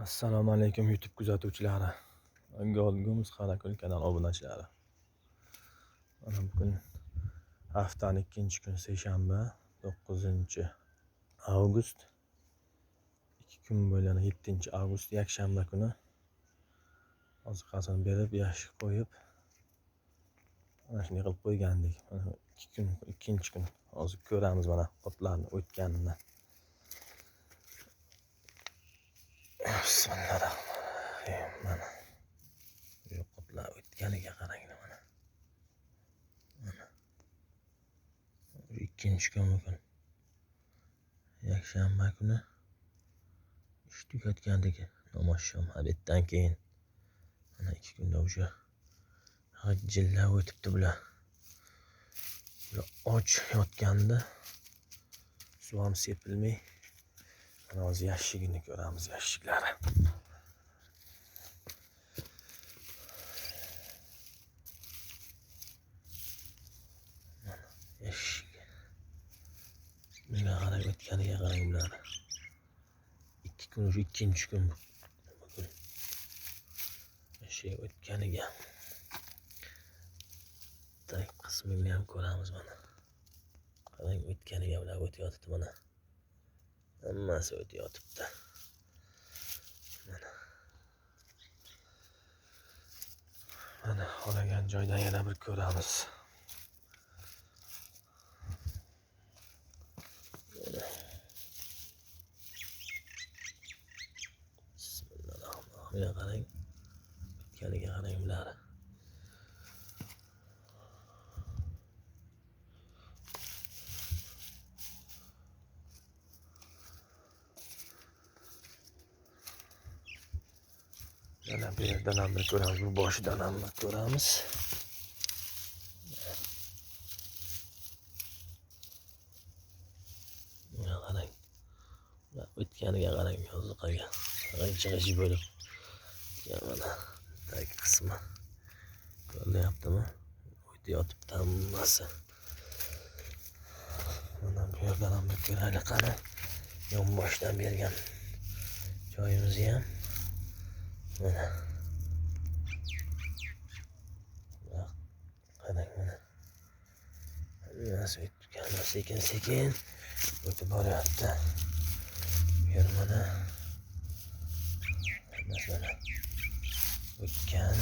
assalomu alaykum youtube kuzatuvchilari golgumuz qarakul kanal obunachilari mana bugun haftaning ikkinchi kuni seshanba to'qqizinchi avgust ikki kun bo'lgan yettinchi avgust yakshanba kuni oziqasini berib yashik qo'yib mana shunday qilib qo'ygandik. İkki kun ikkinchi kun hozir ko'ramiz mana otlarni o'tganini bismillahirrohmanirrohim mana. Yo'qotlar o'tganiga qaranglar mana. Mana. Ikkinchi kun bugun. Yakshanba kuni. Ish tugatgandik. Namoz shom obeddan keyin. Mana ikki kunda уже jillab o'tibdi bular. Bular och yotganda suv Anamız yaşlı günlük anamız yaşlıklar. Yaşlı. Mena kadar ötkeni yakarayım lan. İki gün, ikinci gün bu. Bakın. Şey ötkeni gel. Tay kısmı bilmem kolamız bana. Kadar ötkeni gel, ötüyor tutu bana. Mana hammasi o'tyotibdi mana mana xolagan joydan yana bir ko'ramiz bismillahirrohmanirrohim qarang o'tganiga qarang bularni Şöyle bir yerden almak görevimiz, bu boştan almak görevimiz. Qarang. O'tganiga qarang, hozir qolgan. Qarang chiqishi bo'lib. Mana tagi qismi. Ko'rinyaptimi? Uyda yotibdi hammasi. Mana bu yerdan ham bir ko'raylik, qarang. Yonboshdan bergan joyimizni ham Qarang mana. Hammasi sekin sekin o'tib boryapti. Bu yer mana. Mana. O'tgan.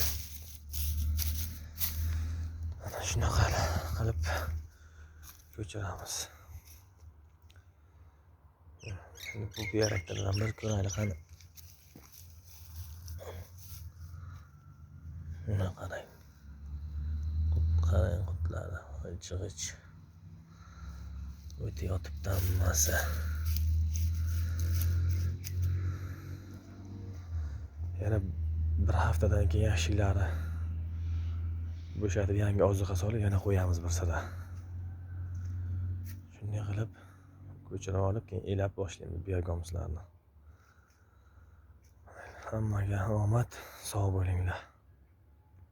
Mana shunaqa qilib ko'chiramiz. Şimdi bu diyaraklardan bir ko'raylik qani. Buna qarang. Qarang qutlari g'ij-g'ij. O'tayotibdi hammasi. Yana bir haftadan keyin yashiklari bo'shatib yangi oziqa solib yana qo'yamiz bir sada Shunday qilib ko'chirib olib keyin elab boshlaymiz biogamslarni. Hammaga omad, sog' bo'linglar.